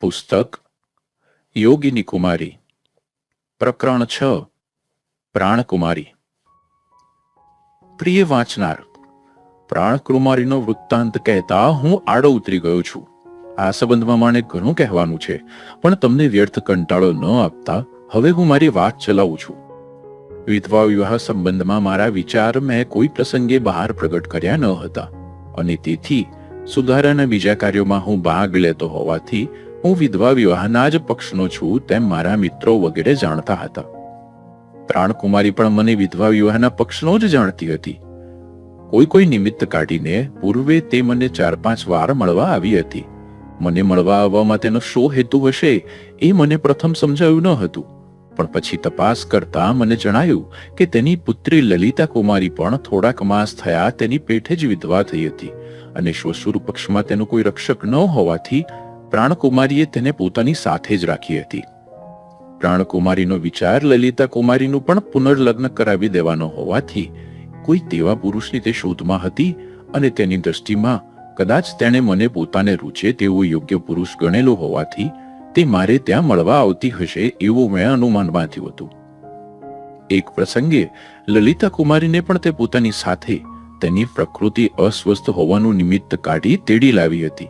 પુસ્તક, યોગીની કુમારી, પ્રકરણ છ, પ્રાણકુમારી. પ્રિય વાંચનાર, પ્રાણકુમારીનો વૃત્તાંત કહેતા હું આડો ઉતરી ગયો છું. આ સંબંધમાં મને ઘણું કહેવાનું છે, પણ તમને વ્યર્થ કંટાળો ન આપતા હવે હું મારી વાત ચલાવું છું. વિધવા વિવાહ સંબંધમાં મારા વિચાર મેં કોઈ પ્રસંગે બહાર પ્રગટ કર્યા ન હતા. અને તેથી સુધારાના બીજા કાર્યોમાં હું ભાગ લેતો હોવાથી હું વિધવા વિવાહના જ પક્ષનો છું તેમ મારા મિત્રો વગેરે જાણતા હતા. પ્રાણકુમારી પણ મને વિધવા વિવાહના પક્ષનો જ જાણતી હતી. કોઈ કોઈ નિમિત્ત કાઢીને પૂર્વે તે મને ચાર પાંચ વાર મળવા આવી હતી. મને મળવા આવવામાં તેનો શો હેતુ હશે એ મને પ્રથમ સમજાયું ન હતું. પણ પછી તપાસ કરતા મને જણાયું કે તેની પુત્રી લલિતા કુમારી પણ થોડાક માસ થયા તેની પેઠે જ વિધવા થઈ હતી અને શ્વશુર પક્ષમાં તેનું કોઈ રક્ષક ન હોવાથી પ્રાણકુમારીએ તેને પોતાની સાથે જ રાખી હતી. પ્રાણકુમારીનો વિચાર લલિતા કુમારીનું પણ પુનર્લગ્ન કરાવી દેવાનો હોવાથી કોઈ તેવા પુરુષની તે શોધમાં હતી અને તેની દ્રષ્ટિમાં કદાચ તેણે મને પોતાને રૂચે તેવો યોગ્ય પુરુષ ગણેલો હોવાથી તે મારે ત્યાં મળવા આવતી હશે એવું મેં અનુમાન બાંધ્યું હતું. એક પ્રસંગે લલિતા કુમારીને પણ તે પોતાની સાથે તેની પ્રકૃતિ અસ્વસ્થ હોવાનું નિમિત્ત કાઢી તેડી લાવી હતી.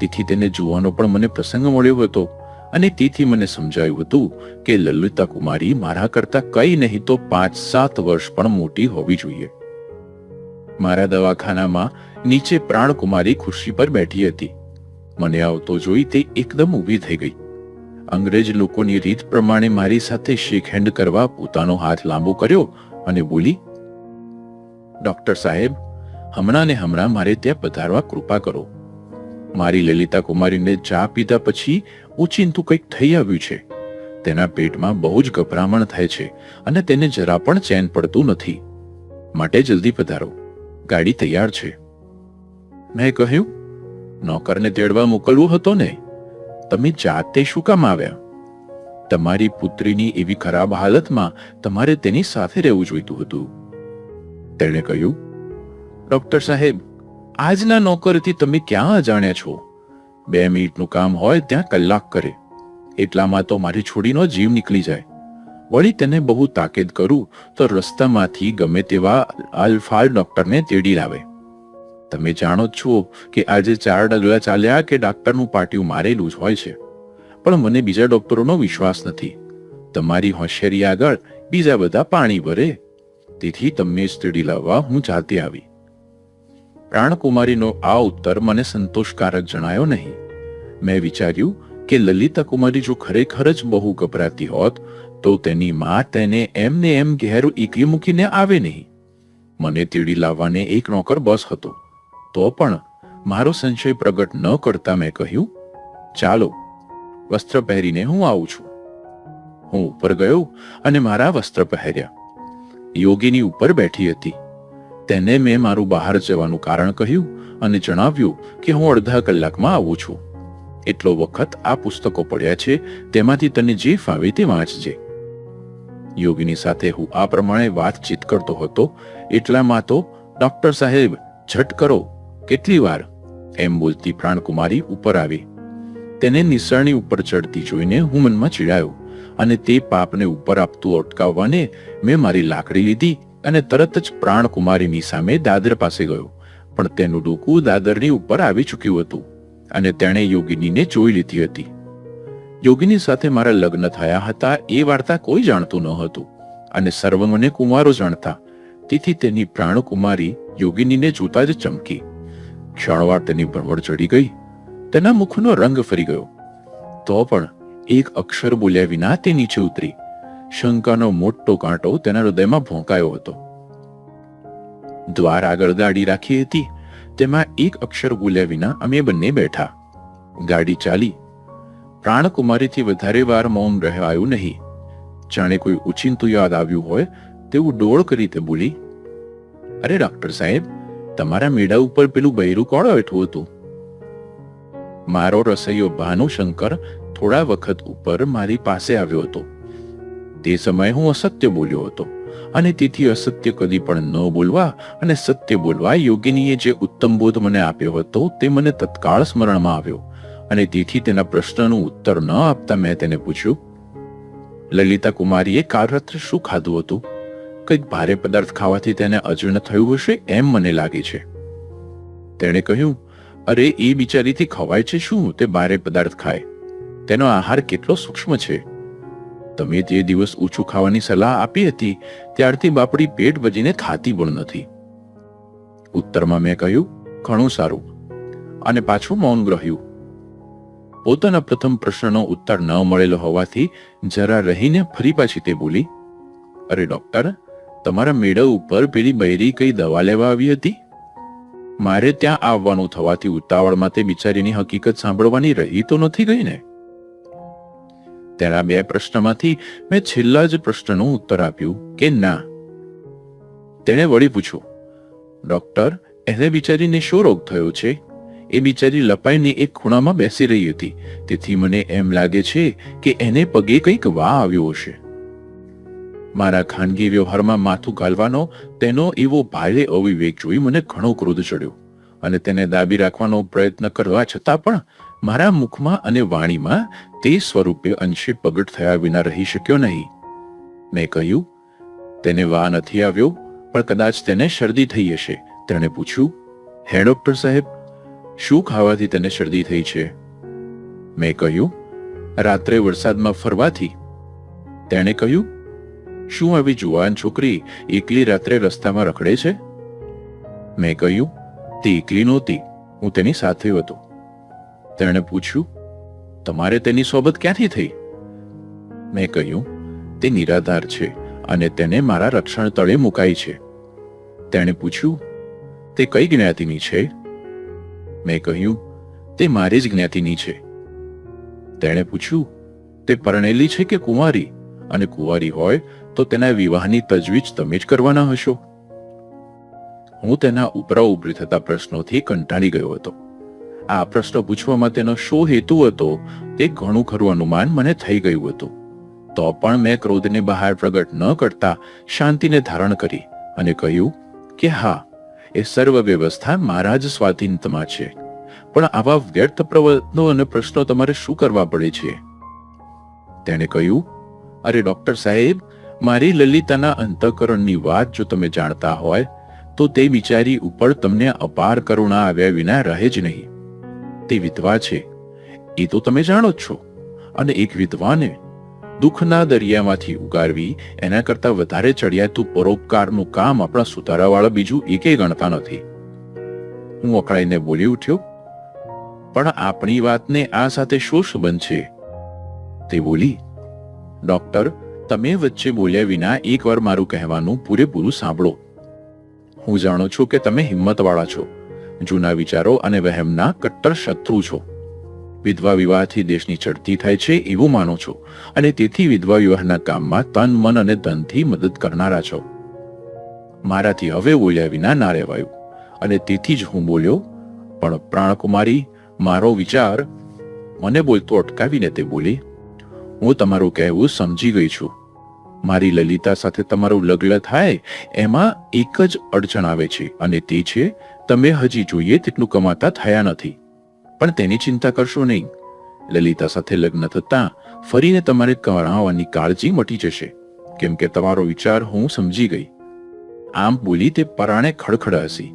તેથી તેને જોવાનો પણ મને પ્રસંગ મળ્યો હતો અને તેથી મને સમજાયું હતું કે લલિતા કુમારી મારા કરતા કઈ નહીં તો પાંચ સાત વર્ષ પણ મોટી હોવી જોઈએ. મારા દવાખાનામાં નીચે પ્રાણકુમારી ખુરશી પર બેઠી હતી. મને આવતો જોઈ તે એકદમ ઊભી થઈ ગઈ. અંગ્રેજ લોકોની રીત પ્રમાણે મારી સાથે શેક હેન્ડ કરવા પોતાનો હાથ લાંબો કર્યો અને બોલી, ડોક્ટર સાહેબ, હમણાં ને હમણાં મારે ત્યાં પધારવા કૃપા કરો. મારી લલિતા કુમારીને ચા પીધા પછી ઓચિંતું કંઈક થઈ આવ્યું છે. તેના પેટમાં બહુ જ ગભરામણ થાય છે અને તેને જરા પણ ચેન પડતું નથી. માટે જલ્દી પધારો. ગાડી તૈયાર છે. મેં કહ્યું, નોકરને તેડવા મોકલવું હતો ને? તમે જાતે શું કામ આવ્યા? તમારી પુત્રીની એવી ખરાબ હાલતમાં તમારે તેની સાથે રહેવું જોઈતું હતું. તેણે કહ્યું, ડોક્ટર સાહેબ આજના નોકરથી તમે ક્યાં અજાણ્યા છો? બે મિનિટનું કામ હોય ત્યાં કલાક કરે. એટલામાં તો મારી છોડીનો જીવ નીકળી જાય. વળી તેને બહુ તાકીદ કરું તો રસ્તામાંથી ગમે તેવા આલ્ફાલ ડોક્ટરને તેડી લાવે. તમે જાણો જ છો કે આજે ચાર ડગલા ચાલ્યા કે ડાક્ટરનું પાટિયું મારેલું જ હોય છે. પણ મને બીજા ડોક્ટરોનો વિશ્વાસ નથી. તમારી હોશિયારી આગળ બીજા બધા પાણી ભરે. તેથી તમને તેડી લાવવા હું જાતે આવી. પ્રાણકુમારીનો આ ઉત્તર મને સંતોષકારક જણાયો નહીં. મેં વિચાર્યું કે લલિતા કુમારી જો ખરેખર જ બહુ ગભરાતી હોત, તો તેની માં તેને એમને એમ ઘેર એકલી મૂકીને આવે નહીં. મને તેડી લાવવાને એક નોકર બસ હતો. તો પણ મારો સંશય પ્રગટ ન કરતા મેં કહ્યું, ચાલો, વસ્ત્ર પહેરીને હું આવું છું. હું ઉપર ગયો અને મારા વસ્ત્ર પહેર્યા. યોગીની ઉપર બેઠી હતી. તેને મેં મારું બહાર જવાનું કારણ કહ્યું અને જણાવ્યું કે હું અડધા કલાકમાં આવું છું. એટલો વખત આ પુસ્તકો પડ્યા છે, તેમાંથી તને જે ફાવે તે વાંચજે. યોગીની સાથે હું આ પ્રમાણે વાતચીત કરતો હતો, એટલામાં તો ડોક્ટર સાહેબ, ઝટ કરો, કેટલી વાર? એમ બોલતી પ્રાણકુમારી ઉપર આવી. તેને નિસરણી ઉપર ચડતી જોઈને હું મનમાં ચીડાયો અને તે પાપને ઉપર આપતું અટકાવવાને મેં મારી લાકડી લીધી અને તરત જ પ્રાણકુમારીની સામે દાદર પાસે ગયો. પણ તેનું ડોકું દાદરની ઉપર આવી ચૂક્યું હતું અને તેણે યોગિનીને જોઈ લીધી હતી. યોગિની સાથે મારા લગ્ન થયા હતા એ વાર્તા કોઈ જાણતું ન હતું અને સર્વ મને કુમારો જાણતા. તેથી તેની પ્રાણકુમારી યોગિનીને જોતા જ ચમકી. ક્ષણવાર તેની ભરવડ ચડી ગઈ. તેના મુખનો રંગ ફરી ગયો. તો પણ એક અક્ષર બોલ્યા વિના તે નીચે ઉતરી. શંકાનો મોટો કાંટો તેના હૃદયમાં ભોંકાયો હતો. દ્વાર આગળ ગાડી રાખી હતી. તેમાં એક અક્ષર બોલ્યા વિના અમે બંને બેઠા. ગાડી ચાલી. પ્રાણકુમારીથી વધારે વાર મૌન રહેવાયું નહીં. જાણે કોઈ ઉચિંતું યાદ આવ્યું હોય તેવું ડોળ કરી તે બોલી, અરે ડોક્ટર સાહેબ, તમારા મેળા ઉપર પેલું બૈરું કોણ બેઠું હતું? મારો રસૈયો ભાનુશંકર થોડા વખત ઉપર મારી પાસે આવ્યો હતો. તે સમયે હું અસત્ય બોલ્યો હતો. અને તેથી અસત્ય કદી પણ ન બોલવા અને સત્ય બોલવા યોગિનીએ જે ઉત્તમ બોધ મને આપ્યો હતો તે મને તત્કાળ સ્મરણમાં આવ્યો. અને તેથી તેના પ્રશ્નનો ઉત્તર ન આપતા મેં તેને પૂછ્યું, લલિતા કુમારીએ કાલ રાત્રે શું ખાધું હતું? કંઈક ભારે પદાર્થ ખાવાથી તેને અજીર્ણ થયું હશે એમ મને લાગે છે. તેણે કહ્યું, અરે, એ બિચારીથી ખવાય છે શું? તે ભારે પદાર્થ ખાય. તેનો આહાર કેટલો સૂક્ષ્મ છે. તમે તે દિવસ ઓછું ખાવાની સલાહ આપી હતી, ત્યારથી બાપડી પેટ ભજીને ખાતી પણ નથી. ઉત્તરમાં મેં કહ્યું, ઘણું સારું. અને પાછું મૌન રહ્યું પોતાના પ્રથમ પ્રશ્નનો ઉત્તર ન મળેલો હોવાથી જરા રહીને ફરી પાછી તે બોલી, અરે ડોક્ટર, તમારા મેળા ઉપર પેલી બૈરી કઈ દવા લેવા આવી હતી? મારે ત્યાં આવવાનું થવાથી ઉતાવળમાં તે બિચારીની હકીકત સાંભળવાની રહી તો નથી ગઈ ને? તેના બે પ્રશ્નમાંથી મેં છેલ્લા જ પ્રશ્નનો ઉત્તર આપ્યું કે ના. તેણે વળી પૂછ્યું, ડોક્ટર, એને બિચારીને શું રોગ થયો છે? એ બિચારી લપાઈને એક ખૂણામાં બેસી રહી હતી. તેથી મને એમ લાગે છે કે એને પગે કંઈક વા આવ્યો હશે. મારા ખાનગી વ્યવહારમાં માથું ગાલવાનો તેનો એવો ભારે અવિવેક જોઈ મને ઘણો ક્રોધ ચડ્યો અને તેને દાબી રાખવાનો પ્રયત્ન કરવા છતાં પણ મારા મુખમાં અને વાણીમાં તે સ્વરૂપે અંશે પ્રગટ થયા વિના રહી શક્યો નહીં. મેં કહ્યું, તેને વા નથી આવ્યો, પણ કદાચ તેને શરદી થઈ હશે. તેણે પૂછ્યું, હે ડોક્ટર સાહેબ, શું ખાવાથી તેને શરદી થઈ છે? મેં કહ્યું, રાત્રે વરસાદમાં ફરવાથી. તેણે કહ્યું, શું આવી જુવાન છોકરી એકલી રાત્રે રસ્તામાં રખડે છે? મેં કહ્યું, તે એકલી નહોતી, હું તેની સાથે હતો. તેણે પૂછ્યું, તમારે તેની સોબત ક્યાંથી થઈ? મેં કહ્યું, તે નિરાધાર છે અને તેને મારા રક્ષણ તળે મુકાઈ છે. તેણે પૂછ્યું, તે કઈ જ્ઞાતિની છે? મેં કહ્યું, તે મારી જ જ્ઞાતિની છે. તેણે પૂછ્યું, તે પરણેલી છે કે કુંવારી? અને કુંવારી હોય તો તેના વિવાહની તજવીજ તમે જ કરવાના હશો. હું તેના ઉપરા ઉપરી થતા પ્રશ્નોથી કંટાળી ગયો હતો. આ પ્રશ્ન પૂછવામાં તેનો શું હેતુ હતો તે ઘણું ખરું અનુમાન મને થઈ ગયું હતું. તો પણ મેં ક્રોધને બહાર પ્રગટ ન કરતા શાંતિને ધારણ કરી અને કહ્યું કે હા, એ સર્વ વ્યવસ્થા મારા જ સ્વાધીનતામાં છે. પણ આવા વ્યર્થ પ્રવચનો અને પ્રશ્નો તમારે શું કરવા પડે છે? તેણે કહ્યું, અરે ડોક્ટર સાહેબ, મારી લલિતાના અંતઃકરણની વાત જો તમે જાણતા હોય, તો તે બિચારી ઉપર તમને અપાર કરુણા આવ્યા વિના રહે જ નહીં. તે વિધવા છે. એ તો તમે જાણો જ છો. અને એક વિધવાને દુઃખના દરિયામાંથી ઉગારવી એના કરતા વધારે ચડિયાતું પરોપકારનું કામ આપણા સુધારાવાળા બીજું એકે ગણતા નથી. હું અકળાઈને બોલી ઉઠ્યો, પણ આપણી વાતને આ સાથે શું સંબંધ છે? તે બોલી, ડોક્ટર, તમે વચ્ચે બોલ્યા વિના એકવાર મારું કહેવાનું પૂરેપૂરું સાંભળો. હું જાણું છું કે તમે હિંમતવાળા છો. જૂના વિચારો અને વહેમના કટ્ટર શત્રુ છો. વિધવા વિવાહથી દેશની ચડતી થાય છે એવું માનો છો અને તેથી વિધવા વિવાહના કામમાં તન, મન અને ધનથી મદદ કરનારા છો. મારાથી હવે બોલ્યા વિના ના રહેવાયું અને તેથી જ હું બોલ્યો, પણ પ્રાણકુમારી, મારો વિચાર મને બોલતો અટકાવીને તે બોલી, હું તમારું કહેવું સમજી ગઈ છું. મારી લલિતા સાથે તમારું લગ્ન થાય એમાં એક જ અડચણ આવે છે અને તે છે તમે હજી જોઈએ તેટલું કમાતા થયા નથી. પણ તેની ચિંતા કરશો નહીં. લલિતા સાથે લગ્ન થતા ફરીને તમારે કરાવવાની કાળજી મટી જશે. કેમ કે તમારો વિચાર હું સમજી ગઈ. આમ બોલી તે પરાણે ખડખડ હસી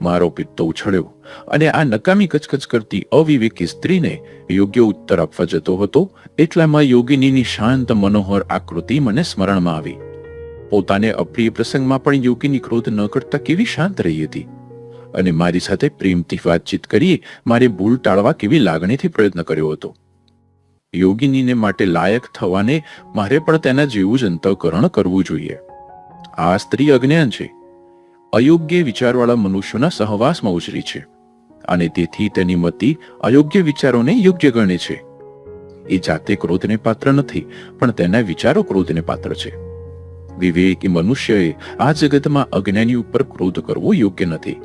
મારો પિત્તો ઉછળ્યો અને આ નકામી કચકચ કરતી અવિવેકી સ્ત્રીને યોગ્ય ઉત્તર આપવા જતો હતો, એટલામાં યોગિનીની શાંત મનોહર આકૃતિ મને સ્મરણમાં આવી. પોતાને અપ્રિય પ્રસંગમાં પણ યોગીની ક્રોધ ન કરતા કેવી શાંત રહી હતી. અને મારી સાથે પ્રેમથી વાતચીત કરી મારી ભૂલ ટાળવા કેવી લાગણીથી પ્રયત્ન કર્યો હતો. યોગિનીને માટે લાયક થવાને મારે પણ તેના જેવું જ અંતઃકરણ કરવું જોઈએ. આ સ્ત્રી અજ્ઞાન છે. અયોગ્ય વિચારવાળા મનુષ્યોના સહવાસમાં ઉછરી છે. અને તેથી તેની મતિ અયોગ્ય વિચારોને યોગ્ય ગણે છે. એ જાતે ક્રોધને પાત્ર નથી, પણ તેના વિચારો ક્રોધને પાત્ર છે. વિવેકી મનુષ્યએ આ જગતમાં અજ્ઞાની ઉપર ક્રોધ કરવો યોગ્ય નથી.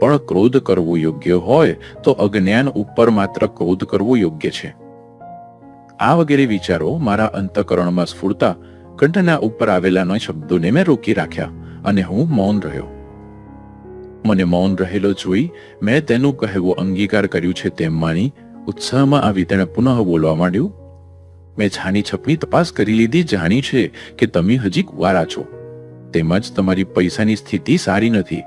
પણ ક્રોધ કરવો યોગ્ય હોય તો અજ્ઞાન ઉપર માત્ર ક્રોધ કરવો યોગ્ય છે. આ વગેરે વિચારો મારા અંતકરણમાં સ્ફૂરતા, કંઠના ઉપર આવેલા શબ્દોને મેં રોકી રાખ્યા અને હું મૌન રહ્યો. મને મૌન રહેલો જોઈ મેં તેનું કહેવું અંગીકાર કર્યું છે તેમ માની ઉત્સાહમાં આવી તેણે પુનઃ બોલવા માંડ્યું. મેં છાની છપની તપાસ કરી લીધી, જાણી છે કે તમે હજી કુવારા છો. તેમજ તમારી પૈસાની સ્થિતિ સારી નથી.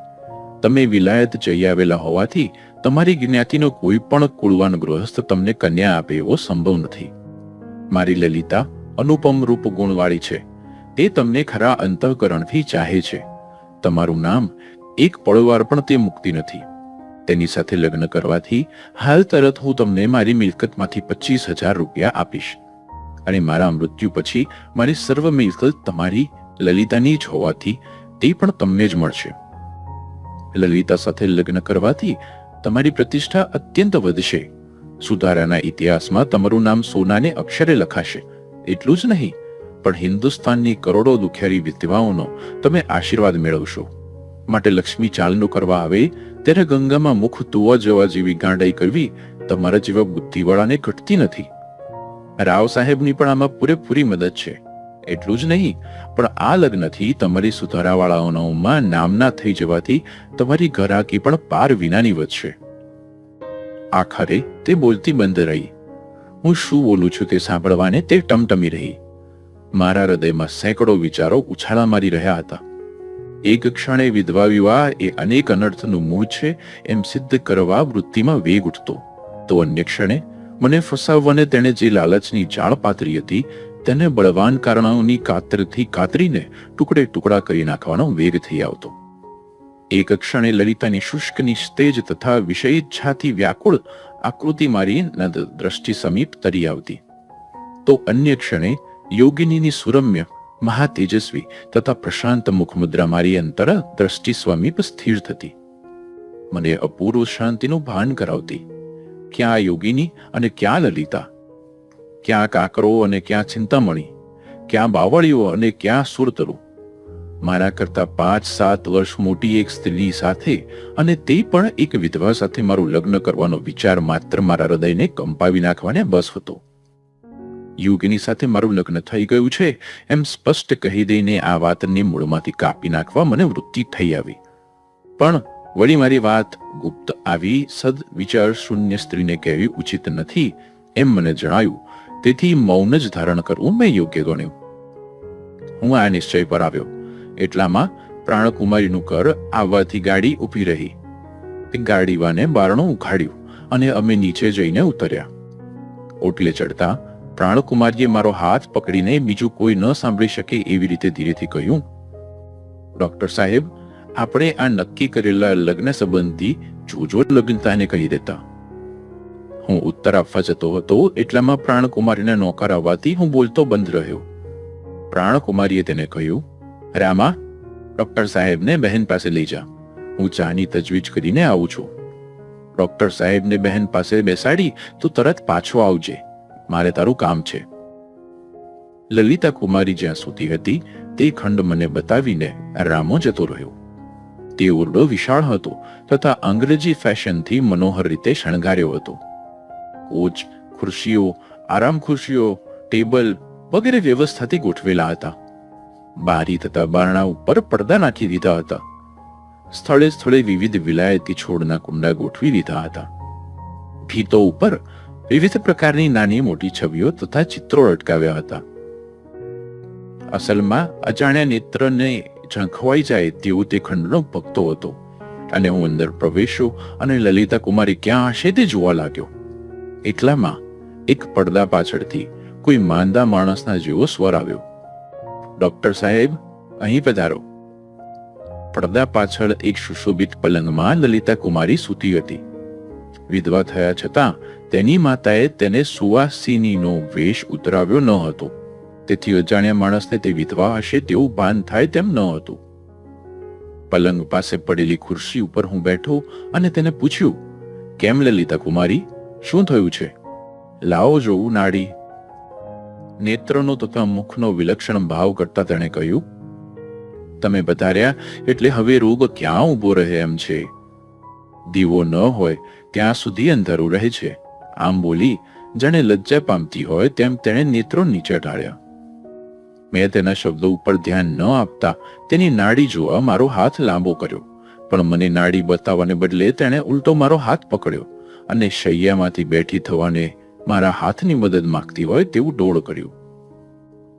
તમે વિલાયત જઈ આવેલા હોવાથી તમારી જ્ઞાતિનો કોઈ પણ કુળવાન ગૃહસ્થ તમને કન્યા આપે એવો સંભવ નથી. મારી લલિતા અનુપમ રૂપ ગુણવાળી છે. તે તમને ખરા અંતઃકરણથી ચાહે છે. તમારું નામ એક પળવાર પણ તે મુક્તિ નથી. તેની સાથે લગ્ન કરવાથી હાલ તરત હું તમને મારી મિલકતમાંથી પચીસ હજાર રૂપિયા આપીશ. અને મારા મૃત્યુ પછી મારી સર્વ મિલકત તમારી લલિતાની જ હોવાથી તે પણ તમને જ મળશે. લલિતા સાથે લગ્ન કરવાથી તમારી પ્રતિષ્ઠા અત્યંત વધશે. સુધારાના ઇતિહાસમાં તમારું નામ સોનાને અક્ષરે લખાશે. એટલું જ નહીં, પણ હિન્દુસ્તાનની કરોડો દુખિયારી વિધવાઓનો તમે આશીર્વાદ મેળવશો. માટે લક્ષ્મી ચાલનું કરવા આવે, ત્યારે ગંગામાં મુખ તુવા જવા જેવી ગાંડાઈ કરવી તમારા જેવા બુદ્ધિવાળાને ઘટતી નથી. રાવ સાહેબની પણ આમાં પૂરેપૂરી મદદ છે. એટલું જ નહીં, પણ આ લગ્નથી તમારી સુધારાવાળાઓમાં નામના થઈ જવાથી તમારી ઘરાકી પણ પાર વિનાની વધશે. આખરે તે બોલતી બંધ રહી. હું શું બોલું છું તે સાંભળવાને તે ટમટમી રહી. મારા હૃદયમાં સેંકડો વિચારો ઉછાળા મારી રહ્યા હતા. એક ક્ષણે વિધવા વિવાહ એ અનેક અનર્થનું મૂળ છે એમ સિદ્ધ કરવા વૃત્તિમાં વેગ ઉઠતો. તો અન્ય ક્ષણે મને ફસાવવાને તેણે જે લાલચની જાળ પાથરી હતી, તેને બળવાન કારણોની કાતરથી કાતરીને ટુકડે ટુકડા કરી નાખવાનો વેગ થઈ આવતો. એક ક્ષણે લલિતાની શુષ્ક નિસ્તેજ તથા વિષય વ્યાકુળ આકૃતિ મારી દ્રષ્ટિ સમીપ તરી આવતી. તો અન્ય ક્ષણે યોગિનીની સુરમ્ય, મહાતેજસ્વી તથા પ્રશાંત મુખમુદ્રા મારી અંતર દ્રષ્ટિ સ્વમીપ સ્થિર થતી. મને અપૂર્વ શાંતિનું ભાન કરાવતી. ક્યાં યોગિની અને ક્યાં લલિતા? ક્યાં કાકરો અને ક્યાં ચિંતામણી? ક્યાં બાવળીઓ અને ક્યાં સુરતરુ? મારા કરતા પાંચ સાત વર્ષ મોટી એક સ્ત્રી સાથે અને તે પણ એક વિધવા સાથે મારું લગ્ન કરવાનો વિચાર માત્ર મારા હૃદયને કંપાવી નાખવાને બસ હતો. યોગીની સાથે મારું લગ્ન થઈ ગયું છે એમ સ્પષ્ટ કહી દઈને આ વાતને મૂળમાંથી કાપી નાખવા મને વૃત્તિ થઈ આવી. પણ વળી મારી વાત ગુપ્ત આવી, સદ વિચાર શૂન્ય સ્ત્રીને કહેવી ઉચિત નથી એમ મને જણાયું. તેથી મૌન જ ધારણ કરવું મેં યોગ્ય ગણ્યું. હું આ નિશ્ચય પર આવ્યો. એટલામાં પ્રાણકુમારીનું ઘર આવવાથી ગાડી ઊભી રહી. તે ગાડીવાને બારણું ઉઘાડ્યું અને અમે નીચે જઈને ઉતર્યા. ઓટલે ચડતા પ્રાણકુમારીએ મારો હાથ પકડીને બીજું કોઈ ન સાંભળી શકે એવી રીતે ધીરેથી કહ્યું, ડોક્ટર સાહેબ આપણે આ નક્કી કરેલા લગ્ન સંબંધી જોજો લગ્નતાને કહી દેતા. હું ઉત્તર આપવા જતો હતો, એટલામાં પ્રાણકુમારીને નોકર આવવાથી હું બોલતો બંધ રહ્યો. પ્રાણકુમારીએ તેને કહ્યું, રામા, ડોક્ટર સાહેબને બહેન પાસે લઈ જા. હું ચાની તજવીજ કરીને આવું છું. ડોક્ટર સાહેબને બહેન પાસે બેસાડી તું તરત પાછો આવજે. મારે તારું કામ છે. લલિતા કુમારી જ્યાં સૂતી હતી, તે ખંડ મને બતાવીને રામો જતો રહ્યો. તે ઓરડો વિશાળ હતો તથા અંગ્રેજી ફેશનથી મનોહર રીતે શણગાર્યો હતો. કોચ, ખુરશીઓ, આરામ ખુરશીઓ, ટેબલ વગેરે વ્યવસ્થાથી ગોઠવેલા હતા. બારી તથા બારણા ઉપર પડદા નાખી દીધા હતા. સ્થળે સ્થળે વિવિધ વિલાયતી છોડના કુંડા ગોઠવી દીધા હતા. ભીતો ઉપર વિવિધ પ્રકારની નાની મોટી છબીઓ તથા ચિત્રો અટકાવ્યા હતા. અસલમાં અજાણ્યા નેત્રને ઝંખવાઈ જાય તેવો તે ખંડનો ભક્તો હતો. અને હું અંદર પ્રવેશ્યો અને લલિતા કુમારી ક્યાં હશે તે જોવા લાગ્યો. એટલામાં એક પડદા પાછળથી કોઈ માંદા માણસના જેવો સ્વર આવ્યો. ડોક્ટર સાહેબ, અહીં પધારો. પડદા પાછળ એક સુશોભિત પલંગમાં લલિતા કુમારી સૂતી હતી. વિધવા થયા છતાં તેની માતાએ તેને સુવાસિનીનો વેશ ઉતરાવ્યો ન હતો. તેથી અજાણ્યા માણસને તે વિધવા હશે તેવું ભાન થાય તેમ ન હતું. પલંગ પાસે પડેલી ખુરશી ઉપર હું બેઠો અને તેને પૂછ્યું, કેમ લલિતા કુમારી શું થયું છે? લાવો જોવું નાડી. નેત્રનો તથા મુખનો વિલક્ષણ ભાવ કરતા તેણે કહ્યું, તમે બતાર્યા એટલે હવે રોગ ક્યાં ઊભો રહે એમ છે? દીવો ન હોય ત્યાં સુધી અંધારું રહે છે. આમ બોલી, જાણે લજ્જા પામતી હોય તેમ તેણે નેત્રો નીચે ઢાળ્યા. મેં તેના શબ્દો ઉપર ધ્યાન ન આપતા તેની નાડી જોવા મારો હાથ લાંબો કર્યો. પણ મને નાડી બતાવવાને બદલે તેણે ઉલટો મારો હાથ પકડ્યો અને શૈયામાંથી બેઠી થવાને મારા હાથની મદદ માંગતી હોય તેવું ડોળ કર્યું.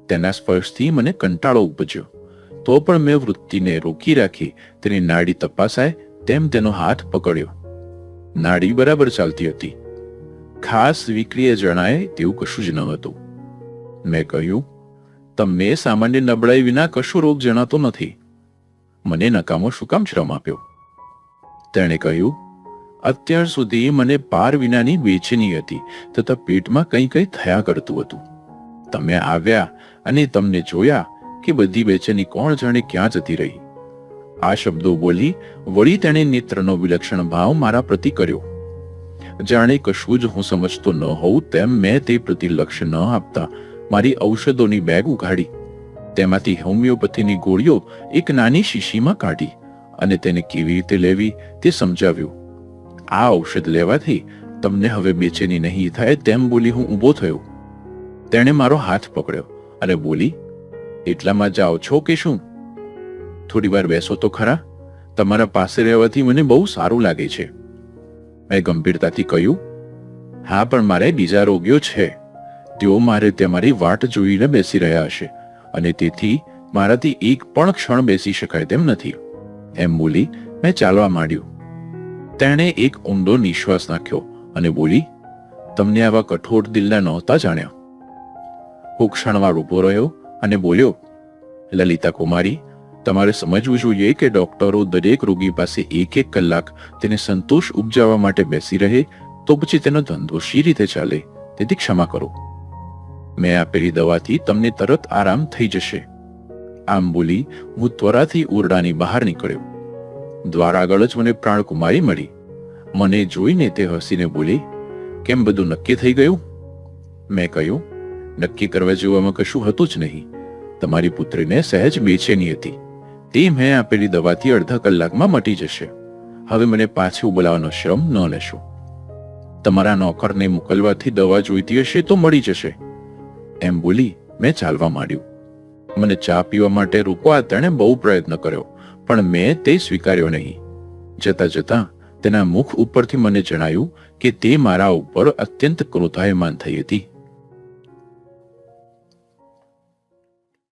તેના સ્પર્શથી મને કંટાળો ઉપજ્યો. તો પણ મેં વૃત્તિને રોકી રાખી તેની નાડી તપાસાય તેમ તેનો હાથ પકડ્યો. નાડી બરાબર ચાલતી હતી. ખાસ વિક્રિય જણાય તેવું કશું જ ન હતું. મેં કહ્યું તમને સામાન્ય નબળાઈ વિના કશો રોગ જણાતો નથી. મને નકામો શું કામ શ્રમ આપ્યો? તેણે કહ્યું, અત્યાર સુધી મને પાર વિનાની બેચેની હતી, તથા પેટમાં કંઈ કંઈ થયા કરતું હતું. તમે આવ્યા અને તમને જોયા કે બધી બેચેની કોણ જાણે ક્યાં જતી રહી. આ શબ્દો બોલી વળી તેણે નેત્રનો વિલક્ષણ ભાવ મારા પ્રતિ કર્યો. જાણે કશું જ હું સમજતો ન હોઉં તેમ મેં તે પ્રતિ લક્ષ્ય ન આપતા મારી ઔષધોની બેગ ઉઘાડી. તેમાંથી હોમિયોપેથીની ગોળીઓ એક નાની શીશીમાં કાઢી અને તેને કેવી રીતે લેવી તે સમજાવ્યું. આ ઔષધ લેવાથી તમને હવે બેચેની નહીં થાય તેમ બોલી હું ઊભો થયો. તેણે મારો હાથ પકડ્યો અને બોલી, એટલામાં જાઓ છો કે શું? થોડી વાર બેસો તો ખરા. તમારા પાસે રહેવાથી મને બહુ સારું લાગે છે. મેં ગંભીરતાથી કહ્યું, હા, પણ મારે બીજા રોગીઓ છે. તેઓ મારે તમારી વાટ જોઈને બેસી રહ્યા હશે અને તેથી મારાથી એક પણ ક્ષણ બેસી શકાય તેમ નથી. એમ બોલી મેં ચાલવા માંડ્યું. તેણે એક ઊંડો નિશ્વાસ નાખ્યો અને બોલી, તમને આવા કઠોર દિલના નહોતા જાણ્યા. હું ક્ષણવાર ઊભો રહ્યો અને બોલ્યો, લલિતા કુમારી, તમારે સમજવું જોઈએ કે ડોક્ટરો દરેક રોગી પાસે એક એક કલાક તેને સંતોષ ઉપજાવવા માટે બેસી રહે તો પછી તેનો ધંધો શી રીતે ચાલે, તેથી ક્ષમા કરો. મેં આપેલી દવાથી તમને તરત આરામ થઈ જશે. આમ બોલી હું ત્વરાથી ઓરડાની બહાર નીકળ્યો. દ્વાર આગળ જ મને પ્રાણકુમારી મળી. મને જોઈને તે હસીને બોલી, કેમ બધું નક્કી થઈ ગયું? મેં કહ્યું, નક્કી કરવા જેવામાં કશું હતું જ નહીં. તમારી પુત્રીને સહેજ બેચેની હતી. તે મેં આપેલી દવાથી અડધા કલાકમાં મટી જશે. હવે મને પાછું બોલાવવાનો શ્રમ ન લેશો. તમારા નોકરને મોકલવાથી દવા જોઈતી હશે તો મળી જશે. એમ બોલી મેં ચાલવા માંડ્યું. મને ચા પીવા માટે રોકવા તેણે બહુ પ્રયત્ન કર્યો, પણ મેં તે સ્વીકાર્યો નહીં. જતા જતા તેના મુખ ઉપરથી મને જણાયું કે તે મારા ઉપર અત્યંત ક્રોધાયમાન થઈ હતી.